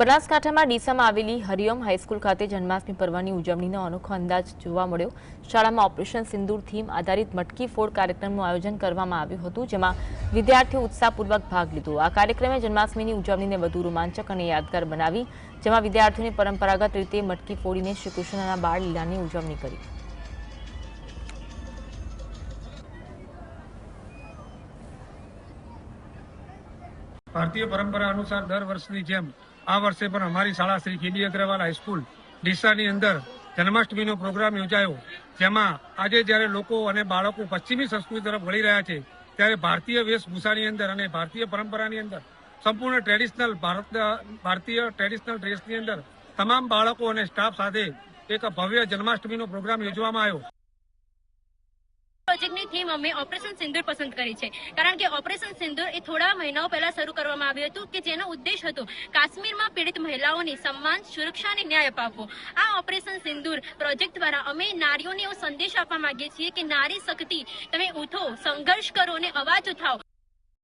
બનાસકાંઠામાં ડીસામાં આવેલી હરિયમ હાઈસ્કૂલ ખાતે જન્માષ્ટમી પર્વની ઉજવણીનો અનોખો અંદાજ જોવા મળ્યો. શાળામાં ઓપરેશન સિંદૂર થીમ આધારિત મટકી ફોડ કાર્યક્રમનું આયોજન કરવામાં આવ્યું હતું, જેમાં વિદ્યાર્થીઓ ઉત્સાહપૂર્વક ભાગ લીધો. આ કાર્યક્રમે જન્માષ્ટમીની ઉજવણીને વધુ રોમાંચક અને યાદગાર બનાવી, જેમાં વિદ્યાર્થીઓને પરંપરાગત રીતે મટકી ફોડીને શ્રી કૃષ્ણના બાળ લીલાની ઉજવણી કરી. ભારતીય પરંપરા અનુસાર દર વર્ષની જેમ આ વર્ષે પણ અમારી શાળા Shri K B Agarwal high school, ડીસાની અંદર જન્માષ્ટમીનો પ્રોગ્રામ યોજાયો. જેમાં આજે જ્યારે લોકો અને બાળકો પશ્ચિમી સંસ્કૃતિ તરફ વળી રહ્યા છે, ત્યારે ભારતીય વેશભૂષાની અંદર અને ભારતીય પરંપરાની અંદર, સંપૂર્ણ ટ્રેડિશનલ ભારત, ભારતીય ટ્રેડિશનલ ડ્રેસની અંદર, તમામ બાળકો અને સ્ટાફ સાથે એક ભવ્ય જન્માષ્ટમીનો પ્રોગ્રામ યોજવામાં આવ્યો. પ્રોજેક્ટની થીમ અમે ઓપરેશન સિંદુર પસંદ કરી છે. કારણ કે ઓપરેશન સિંદુર એ થોડા મહિનાઓ પહેલા શરૂ કરવામાં આવ્યું હતું કે જેનો ઉદ્દેશ હતો કાશ્મીરમાં પીડિત મહિલાઓને સન્માન, સુરક્ષા અને ન્યાય અપાવવો. આ ઓપરેશન સિંદૂર પ્રોજેક્ટ દ્વારા અમે નારીઓને એવો સંદેશ આપવા માંગીએ છીએ કે નારી શક્તિ, તમે ઉઠો, સંઘર્ષ કરો અને અવાજ ઉઠાવો.